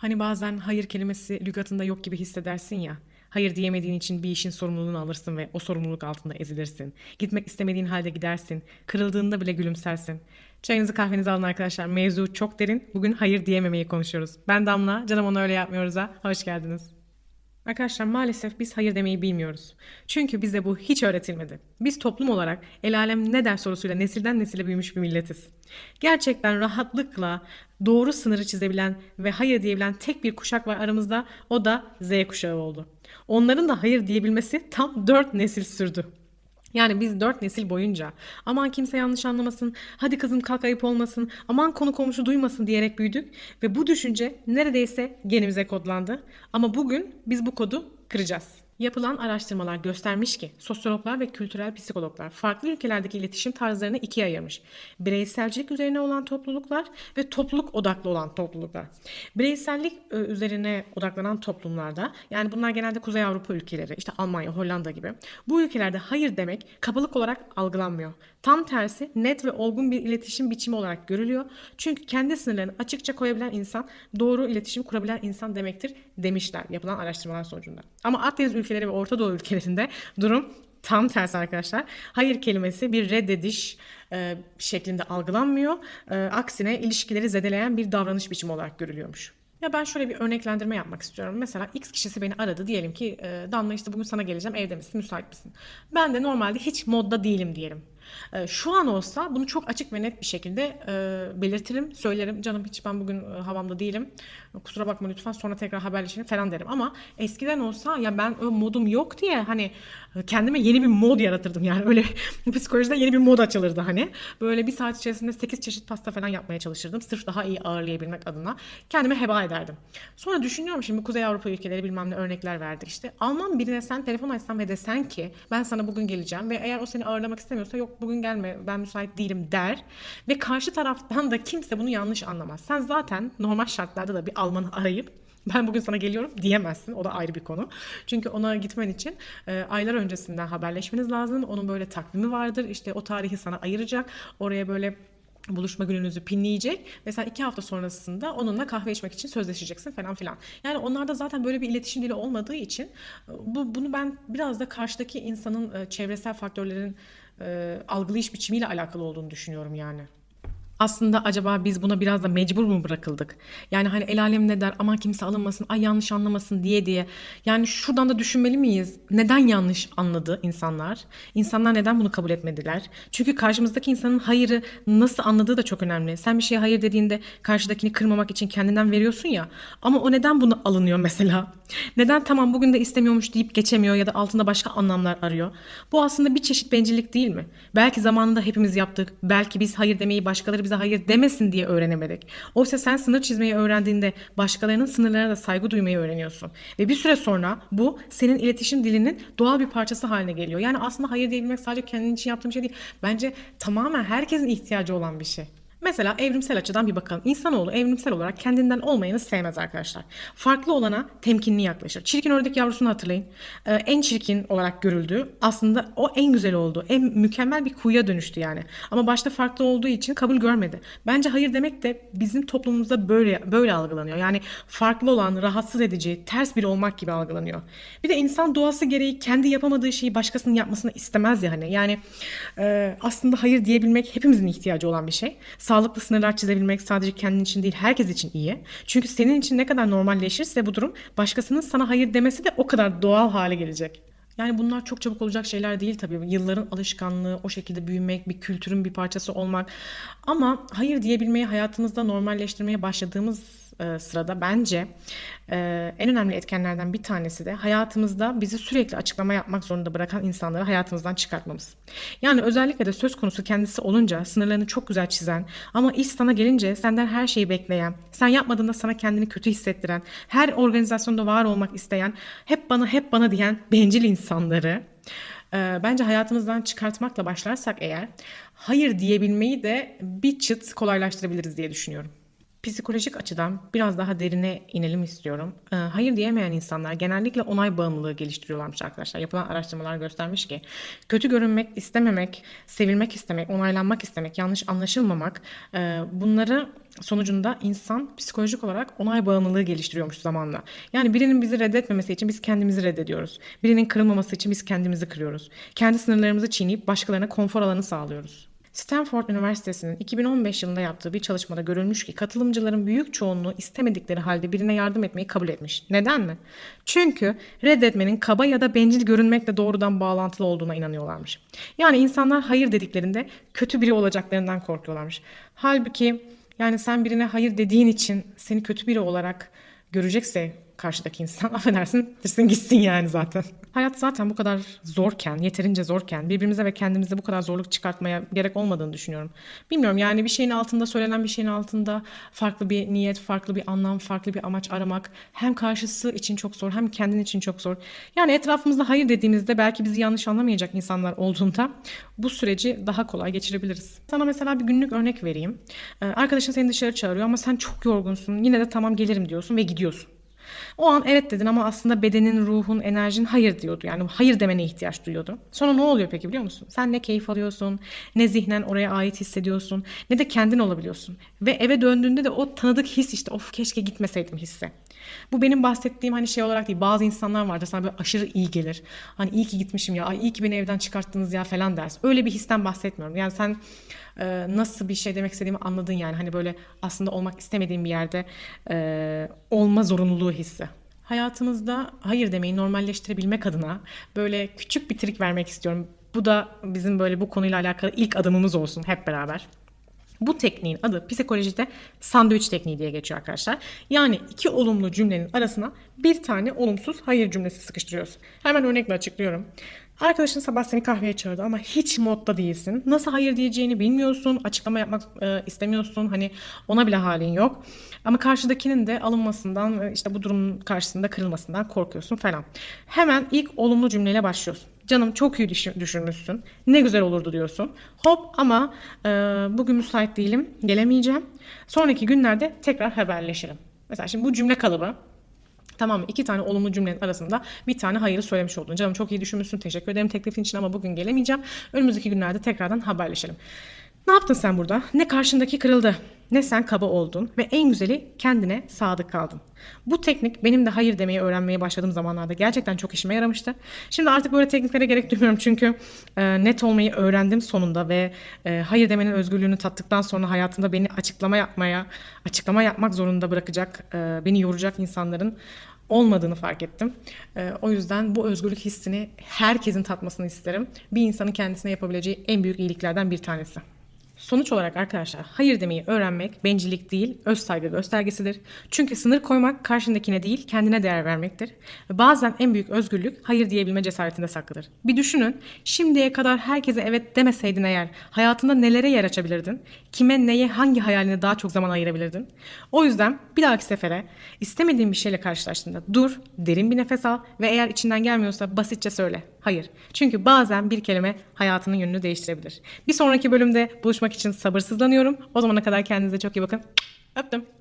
Hani bazen hayır kelimesi lügatında yok gibi hissedersin ya. Hayır diyemediğin için bir işin sorumluluğunu alırsın ve o sorumluluk altında ezilirsin. Gitmek istemediğin halde gidersin. Kırıldığında bile gülümsersin. Çayınızı kahvenizi alın arkadaşlar. Mevzu çok derin. Bugün hayır diyememeyi konuşuyoruz. Ben Damla. Canım onu öyle yapmıyoruz ha. Hoş geldiniz. Arkadaşlar maalesef biz hayır demeyi bilmiyoruz. Çünkü bize bu hiç öğretilmedi. Biz toplum olarak el alem ne der sorusuyla nesilden nesile büyümüş bir milletiz. Gerçekten rahatlıkla doğru sınırı çizebilen ve hayır diyebilen tek bir kuşak var aramızda. O da Z kuşağı oldu. Onların da hayır diyebilmesi tam 4 nesil sürdü. Yani biz dört nesil boyunca aman kimse yanlış anlamasın, hadi kızım kalk ayıp olmasın, aman konu komşu duymasın diyerek büyüdük ve bu düşünce neredeyse genimize kodlandı. Ama bugün biz bu kodu kıracağız. Yapılan araştırmalar göstermiş ki sosyologlar ve kültürel psikologlar farklı ülkelerdeki iletişim tarzlarını ikiye ayırmış. Bireyselcilik üzerine olan topluluklar ve topluluk odaklı olan topluluklar. Bireysellik e, üzerine odaklanan toplumlarda yani bunlar genelde Kuzey Avrupa ülkeleri işte Almanya, Hollanda gibi. Bu ülkelerde hayır demek kabalık olarak algılanmıyor. Tam tersi net ve olgun bir iletişim biçimi olarak görülüyor. Çünkü kendi sınırlarını açıkça koyabilen insan doğru iletişim kurabilen insan demektir demişler yapılan araştırmalar sonucunda. Ama Akdeniz ülkeleri ve Orta Doğu ülkelerinde durum tam tersi arkadaşlar. Hayır kelimesi bir reddediş e, şeklinde algılanmıyor. E, aksine ilişkileri zedeleyen bir davranış biçimi olarak görülüyormuş. Ya ben şöyle bir örneklendirme yapmak istiyorum. Mesela X kişisi beni aradı. Diyelim ki e, Damla işte bugün sana geleceğim evde misin müsait misin? Ben de normalde hiç modda değilim diyelim. E, Şu an olsa bunu çok açık ve net bir şekilde e, belirtirim, söylerim. Canım hiç ben bugün e, havamda değilim. Kusura bakma lütfen sonra tekrar haberleşelim falan derim. Ama eskiden olsa ya ben modum yok diye hani e, kendime yeni bir mod yaratırdım. Yani öyle psikolojide yeni bir mod açılırdı hani. Böyle bir saat içerisinde 8 çeşit pasta falan yapmaya çalışırdım. Sırf daha iyi ağırlayabilmek adına. Kendime heba ederdim. Sonra düşünüyorum şimdi Kuzey Avrupa ülkeleri bilmem ne örnekler verdik işte. Alman birine sen telefon açsan ve desen ki ben sana bugün geleceğim ve eğer o seni ağırlamak istemiyorsa yok bugün gelme ben müsait değilim der. Ve karşı taraftan da kimse bunu yanlış anlamaz. Sen zaten normal şartlarda da bir Almanı arayıp ben bugün sana geliyorum diyemezsin. O da ayrı bir konu. Çünkü ona gitmen için e, aylar öncesinden haberleşmeniz lazım. Onun böyle takvimi vardır. İşte o tarihi sana ayıracak. Oraya böyle buluşma gününüzü pinleyecek ve sen iki hafta sonrasında onunla kahve içmek için sözleşeceksin falan filan. Yani onlarda zaten böyle bir iletişim dili olmadığı için e, bu, bunu ben biraz da karşıdaki insanın e, çevresel faktörlerin e, algılayış biçimiyle alakalı olduğunu düşünüyorum yani. Aslında acaba biz buna biraz da mecbur mu bırakıldık? Yani hani el alem ne der aman kimse alınmasın ay yanlış anlamasın diye diye. Yani şuradan da düşünmeli miyiz? Neden yanlış anladı insanlar? İnsanlar neden bunu kabul etmediler? Çünkü karşımızdaki insanın hayırı nasıl anladığı da çok önemli. Sen bir şeye hayır dediğinde karşıdakini kırmamak için kendinden veriyorsun ya. Ama o neden bunu alınıyor mesela? Neden tamam bugün de istemiyormuş deyip geçemiyor ya da altında başka anlamlar arıyor? Bu aslında bir çeşit bencillik değil mi? Belki zamanında hepimiz yaptık. Belki biz hayır demeyi başkaları hayır demesin diye öğrenemedik. Oysa sen sınır çizmeyi öğrendiğinde başkalarının sınırlarına da saygı duymayı öğreniyorsun. Ve bir süre sonra bu senin iletişim dilinin doğal bir parçası haline geliyor. Yani aslında hayır diyebilmek sadece kendin için yaptığın bir şey değil. Bence tamamen herkesin ihtiyacı olan bir şey. Mesela evrimsel açıdan bir bakalım. İnsanoğlu evrimsel olarak kendinden olmayanı sevmez arkadaşlar. Farklı olana temkinli yaklaşır. Çirkin ördek yavrusunu hatırlayın. Ee, en çirkin olarak görüldü. Aslında o en güzel oldu. En mükemmel bir kuyuya dönüştü yani. Ama başta farklı olduğu için kabul görmedi. Bence hayır demek de bizim toplumumuzda böyle böyle algılanıyor. Yani farklı olan, rahatsız edici, ters biri olmak gibi algılanıyor. Bir de insan doğası gereği kendi yapamadığı şeyi başkasının yapmasını istemez ya hani. Yani e, aslında hayır diyebilmek hepimizin ihtiyacı olan bir şey. Sağlıklı sınırlar çizebilmek sadece kendin için değil herkes için iyi. Çünkü senin için ne kadar normalleşirse bu durum başkasının sana hayır demesi de o kadar doğal hale gelecek. Yani bunlar çok çabuk olacak şeyler değil tabii. Yılların alışkanlığı, o şekilde büyümek, bir kültürün bir parçası olmak. Ama hayır diyebilmeyi hayatımızda normalleştirmeye başladığımız e, sırada bence e, en önemli etkenlerden bir tanesi de hayatımızda bizi sürekli açıklama yapmak zorunda bırakan insanları hayatımızdan çıkartmamız. Yani özellikle de söz konusu kendisi olunca sınırlarını çok güzel çizen ama iş sana gelince senden her şeyi bekleyen, sen yapmadığında sana kendini kötü hissettiren, her organizasyonda var olmak isteyen, hep bana hep bana diyen bencil insanları e, bence hayatımızdan çıkartmakla başlarsak eğer hayır diyebilmeyi de bir çıt kolaylaştırabiliriz diye düşünüyorum. Psikolojik açıdan biraz daha derine inelim istiyorum. Ee, hayır diyemeyen insanlar genellikle onay bağımlılığı geliştiriyorlarmış arkadaşlar. Yapılan araştırmalar göstermiş ki kötü görünmek istememek, sevilmek istemek, onaylanmak istemek, yanlış anlaşılmamak e, bunları sonucunda insan psikolojik olarak onay bağımlılığı geliştiriyormuş zamanla. Yani birinin bizi reddetmemesi için biz kendimizi reddediyoruz. Birinin kırılmaması için biz kendimizi kırıyoruz. Kendi sınırlarımızı çiğneyip başkalarına konfor alanı sağlıyoruz. Stanford Üniversitesi'nin 2015 yılında yaptığı bir çalışmada görülmüş ki katılımcıların büyük çoğunluğu istemedikleri halde birine yardım etmeyi kabul etmiş. Neden mi? Çünkü reddetmenin kaba ya da bencil görünmekle doğrudan bağlantılı olduğuna inanıyorlarmış. Yani insanlar hayır dediklerinde kötü biri olacaklarından korkuyorlarmış. Halbuki yani sen birine hayır dediğin için seni kötü biri olarak görecekse karşıdaki insan affedersin tırsın gitsin yani zaten. Hayat zaten bu kadar zorken, yeterince zorken birbirimize ve kendimize bu kadar zorluk çıkartmaya gerek olmadığını düşünüyorum. Bilmiyorum yani bir şeyin altında söylenen bir şeyin altında farklı bir niyet, farklı bir anlam, farklı bir amaç aramak hem karşısı için çok zor hem kendin için çok zor. Yani etrafımızda hayır dediğimizde belki bizi yanlış anlamayacak insanlar olduğunda bu süreci daha kolay geçirebiliriz. Sana mesela bir günlük örnek vereyim. Ee, Arkadaşın seni dışarı çağırıyor ama sen çok yorgunsun. Yine de tamam gelirim diyorsun ve gidiyorsun. O an evet dedin ama aslında bedenin, ruhun, enerjin hayır diyordu. Yani hayır demene ihtiyaç duyuyordu. Sonra ne oluyor peki biliyor musun? Sen ne keyif alıyorsun, ne zihnen oraya ait hissediyorsun, ne de kendin olabiliyorsun. Ve eve döndüğünde de o tanıdık his işte of keşke gitmeseydim hissi. Bu benim bahsettiğim hani şey olarak değil. Bazı insanlar vardır sana böyle aşırı iyi gelir. Hani iyi ki gitmişim ya, ay iyi ki beni evden çıkarttınız ya falan dersin. Öyle bir histen bahsetmiyorum. Yani sen e, nasıl bir şey demek istediğimi anladın yani. Hani böyle aslında olmak istemediğin bir yerde e, olma zorunluluğu hissi. Hayatınızda hayır demeyi normalleştirebilmek adına böyle küçük bir trik vermek istiyorum. Bu da bizim böyle bu konuyla alakalı ilk adımımız olsun hep beraber. Bu tekniğin adı psikolojide sandviç tekniği diye geçiyor arkadaşlar. Yani iki olumlu cümlenin arasına bir tane olumsuz hayır cümlesi sıkıştırıyoruz. Hemen örnekle açıklıyorum. Arkadaşın sabah seni kahveye çağırdı ama hiç modda değilsin. Nasıl hayır diyeceğini bilmiyorsun. Açıklama yapmak e, istemiyorsun. Hani ona bile halin yok. Ama karşıdakinin de alınmasından işte bu durumun karşısında kırılmasından korkuyorsun falan. Hemen ilk olumlu cümleyle başlıyorsun. Canım çok iyi düşün- düşünmüşsün. Ne güzel olurdu diyorsun. Hop ama e, bugün müsait değilim. Gelemeyeceğim. Sonraki günlerde tekrar haberleşelim. Mesela şimdi bu cümle kalıbı Tamam mı? İki tane olumlu cümlenin arasında bir tane hayırı söylemiş oldun. Canım çok iyi düşünmüşsün. Teşekkür ederim teklifin için ama bugün gelemeyeceğim. Önümüzdeki günlerde tekrardan haberleşelim. Ne yaptın sen burada? Ne karşındaki kırıldı, ne sen kaba oldun ve en güzeli kendine sadık kaldın. Bu teknik benim de hayır demeyi öğrenmeye başladığım zamanlarda gerçekten çok işime yaramıştı. Şimdi artık böyle tekniklere gerek duymuyorum çünkü e, net olmayı öğrendim sonunda ve e, hayır demenin özgürlüğünü tattıktan sonra hayatımda beni açıklama yapmaya, açıklama yapmak zorunda bırakacak, e, beni yoracak insanların olmadığını fark ettim. Ee, o yüzden bu özgürlük hissini herkesin tatmasını isterim. Bir insanın kendisine yapabileceği en büyük iyiliklerden bir tanesi. Sonuç olarak arkadaşlar hayır demeyi öğrenmek bencillik değil öz saygı göstergesidir. Çünkü sınır koymak karşındakine değil kendine değer vermektir. Ve bazen en büyük özgürlük hayır diyebilme cesaretinde saklıdır. Bir düşünün şimdiye kadar herkese evet demeseydin eğer hayatında nelere yer açabilirdin? Kime neye hangi hayaline daha çok zaman ayırabilirdin? O yüzden bir dahaki sefere istemediğin bir şeyle karşılaştığında dur, derin bir nefes al ve eğer içinden gelmiyorsa basitçe söyle. Hayır. Çünkü bazen bir kelime hayatının yönünü değiştirebilir. Bir sonraki bölümde buluşmak için sabırsızlanıyorum. O zamana kadar kendinize çok iyi bakın. Öptüm.